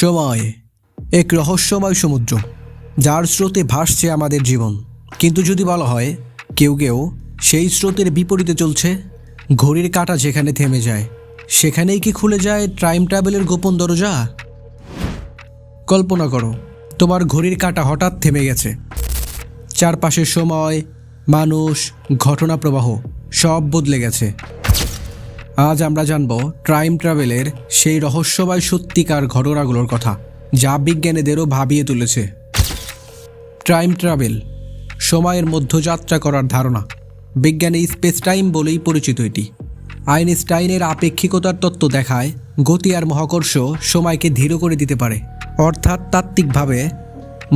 সময় এক রহস্যময় সমুদ্র, যার স্রোতে ভাসছে আমাদের জীবন। কিন্তু যদি বলা হয়, কেউ কেউ সেই স্রোতের বিপরীতে চলছে, ঘড়ির কাঁটা যেখানে থেমে যায়, সেখানেই কি খুলে যায় টাইম ট্রাভেলের গোপন দরজা? কল্পনা করো, তোমার ঘড়ির কাঁটা হঠাৎ থেমে গেছে। চারপাশের সময়, মানুষ, ঘটনা প্রবাহ, সব বদলে গেছে। আজ আমরা জানব টাইম ট্রাভেলের সেই রহস্যময় সত্যিকার ঘটনাগুলোর কথা, যা বিজ্ঞানীদেরও ভাবিয়ে তুলেছে। টাইম ট্রাভেল সময়ের মধ্যযাত্রা করার ধারণা। বিজ্ঞানী স্পেস টাইম বলেই পরিচিত এটি। আইনস্টাইনের আপেক্ষিকতার তত্ত্ব দেখায়, গতি আর মহাকর্ষ সময়কে ধীর করে দিতে পারে। অর্থাৎ তাত্ত্বিকভাবে,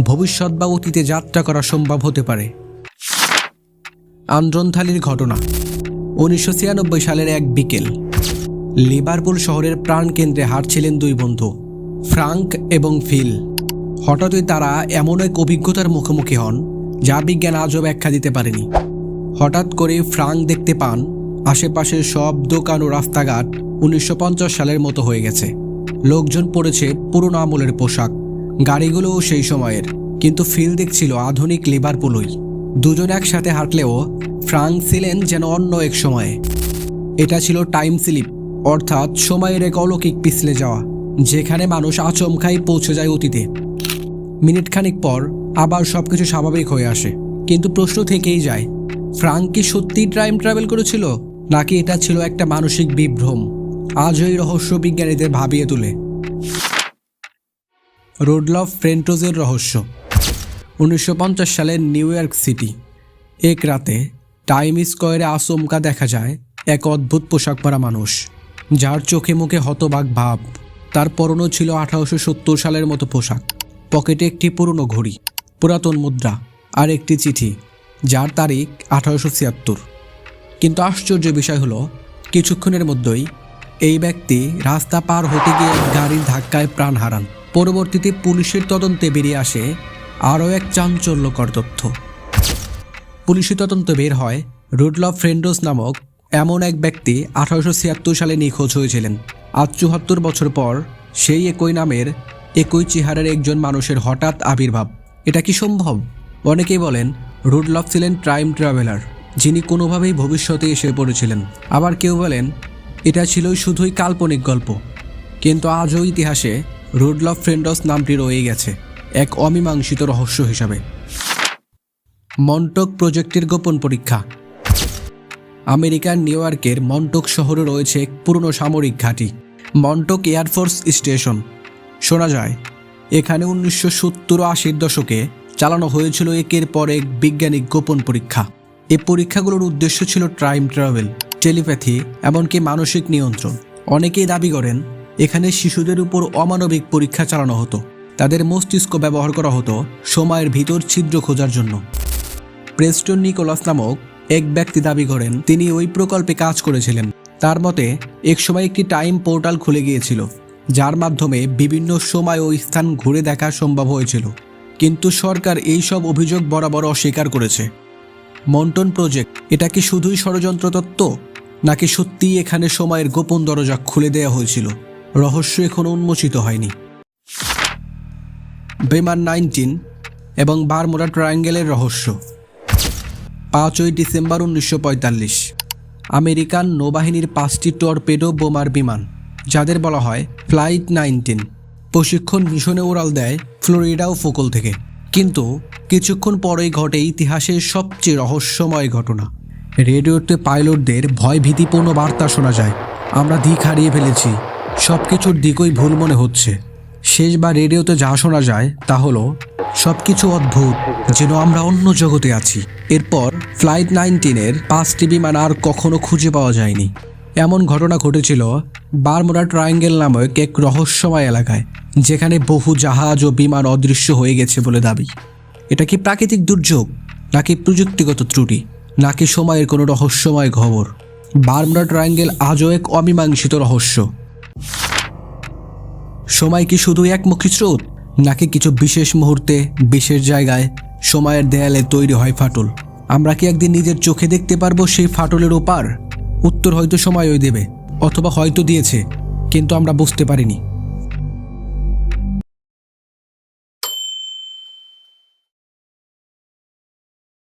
ভবিষ্যৎ বা অতীতে যাত্রা করা সম্ভব হতে পারে। আন্দ্রনথালির ঘটনা। উনিশশো ছিয়ানব্বই সালের এক বিকেল, লিভারপুল শহরের প্রাণকেন্দ্রে হাঁটছিলেন দুই বন্ধু, ফ্রাঙ্ক এবং ফিল। হঠাৎই তারা এমন এক অভিজ্ঞতার মুখোমুখি হন, যা বিজ্ঞান আজও ব্যাখ্যা দিতে পারেনি। হঠাৎ করে ফ্রাঙ্ক দেখতে পান, আশেপাশের সব দোকান ও রাস্তাঘাট উনিশশো পঞ্চাশ সালের মতো হয়ে গেছে। লোকজন পড়েছে পুরনো আমলের পোশাক, গাড়িগুলোও সেই সময়ের, কিন্তু ফিল দেখছিল আধুনিক লিভারপুলই। দুজন একসাথে হাঁটলেও ফ্রাঙ্ক ছিলেন যেন অন্য এক সময়ে। এটা ছিল টাইম স্লিপ, অর্থাৎ সময়ের এক অলৌকিক পিছলে যাওয়া, যেখানে মানুষ আচমকাই পৌঁছে যায় অতীতে। মিনিট খানিক পর আবার সবকিছু স্বাভাবিক হয়ে আসে, কিন্তু প্রশ্ন থেকেই যায়, ফ্রাঙ্ক কি সত্যিই টাইম ট্রাভেল করেছিল, নাকি এটা ছিল একটা মানসিক বিভ্রম আজও এই রহস্য বিজ্ঞানীদের ভাবিয়ে তোলে। রোডলফ ফ্রেন্টোজের রহস্য। উনিশশো পঞ্চাশ সালের নিউ ইয়র্ক সিটি, এক রাতে টাইম স্কোয়ারে আচমকা দেখা যায় এক অদ্ভুত পোশাক পরা মানুষ, যার চোখে মুখে হতবাক ভাব। তার পরনও ছিল আঠারোশো সত্তর সালের মতো পোশাক, পকেটে একটি পুরনো ঘড়ি, পুরাতন মুদ্রা আর একটি চিঠি, যার তারিখ আঠারোশো ছিয়াত্তর। কিন্তু আশ্চর্য বিষয় হলো, কিছুক্ষণের মধ্যেই এই ব্যক্তি রাস্তা পার হতে গিয়ে গাড়ির ধাক্কায় প্রাণ হারান। পরবর্তীতে পুলিশের তদন্তে বেরিয়ে আসে আরও এক চাঞ্চল্যকর তথ্য। পুলিশি তদন্ত বের হয় রুডলফ ফ্রেন্ডোস নামক এমন এক ব্যক্তি আঠারোশো ছিয়াত্তর সালে নিখোঁজ হয়েছিলেন। আজ চুহাত্তর বছর পর সেই একই নামের একই চেহারার একজন মানুষের হঠাৎ আবির্ভাব। এটা কি সম্ভব? অনেকেই বলেন রুডলফ ছিলেন টাইম ট্রাভেলার, যিনি কোনোভাবেই ভবিষ্যতে এসে পড়েছিলেন। আবার কেউ বলেন এটা ছিল শুধুই কাল্পনিক গল্প। কিন্তু আজও ইতিহাসে রুডলফ ফ্রেন্ডস নামটি রয়ে গেছে এক অমীমাংসিত রহস্য হিসাবে। মন্টক প্রজেক্টের গোপন পরীক্ষা। আমেরিকার নিউ ইয়র্কের মন্টক শহরে রয়েছে এক পুরনো সামরিক ঘাঁটি, মন্টক এয়ারফোর্স স্টেশন। শোনা যায়, এখানে উনিশশো সত্তর আশির দশকে চালানো হয়েছিল একের পর এক বিজ্ঞানিক গোপন পরীক্ষা। এই পরীক্ষাগুলোর উদ্দেশ্য ছিল টাইম ট্রাভেল টেলিপ্যাথি, এমনকি মানসিক নিয়ন্ত্রণ। অনেকেই দাবি করেন, এখানে শিশুদের উপর অমানবিক পরীক্ষা চালানো হতো। তাদের মস্তিষ্ক ব্যবহার করা হতো সময়ের ভিতর ছিদ্র খোঁজার জন্য। প্রেস্টন নিকোলাস নামক এক ব্যক্তি দাবি করেন, তিনি ওই প্রকল্পে কাজ করেছিলেন। তার মতে, একসময় একটি টাইম পোর্টাল খুলে গিয়েছিল, যার মাধ্যমে বিভিন্ন সময় ও স্থান ঘুরে দেখা সম্ভব হয়েছিল। কিন্তু সরকার এই সব অভিযোগ বরাবর অস্বীকার করেছে। মন্টন প্রজেক্ট, এটা কি শুধুই ষড়যন্ত্র তত্ত্ব? নাকি সত্যিই এখানে সময়ের গোপন দরজা খুলে দেওয়া হয়েছিল? রহস্য এখনও উন্মোচিত হয়নি। বেমান নাইনটিন এবং বারমোরা ট্রায়াঙ্গেলের রহস্য। পাঁচই ডিসেম্বর উনিশশো পঁয়তাল্লিশ। আমেরিকান নৌবাহিনীর পাঁচটি টর্পেডো বোমার বিমান, যাদের বলা হয় ফ্লাইট নাইনটিন, প্রশিক্ষণ মিশনে উড়াল দেয় ফ্লোরিডা ও ফোকল থেকে। কিন্তু কিছুক্ষণ পরেই ঘটে ইতিহাসের সবচেয়ে রহস্যময় ঘটনা। রেডিওতে পাইলটদের ভয় ভীতিপূর্ণ বার্তা শোনা যায়। আমরা দিক হারিয়ে ফেলেছি। সব কিছুর দিকই ভুল মনে হচ্ছে। শেষবার রেডিওতে যা শোনা যায় তা হলো সব কিছু অদ্ভুত, যেন আমরা অন্য জগতে আছি। এরপর ফ্লাইট নাইনটিনের পাঁচটি বিমান আর কখনো খুঁজে পাওয়া যায়নি। এমন ঘটনা ঘটেছিল বারমোরা ট্রায়াঙ্গেল নামক এক রহস্যময় এলাকায়, যেখানে বহু জাহাজ ও বিমান অদৃশ্য হয়ে গেছে বলে দাবি। এটা কি প্রাকৃতিক দুর্যোগ, নাকি প্রযুক্তিগত ত্রুটি, নাকি সময়ের কোনো রহস্যময় খবর? বারমোরা ট্রায়াঙ্গেল আজও এক অমীমাংসিত রহস্য। সময় কি শুধু একমুখী স্রোত? নাকি কিছু বিশেষ মুহূর্তে, বিশেষ জায়গায় সময়ের দেয়ালে তৈরি হয় ফাটল? আমরা কি একদিন নিজের চোখে দেখতে পারব সেই ফাটলের ওপার? উত্তর হয়তো সময়ই দেবে, অথবা হয়তো দিয়েছে, কিন্তু আমরা বুঝতে পারিনি।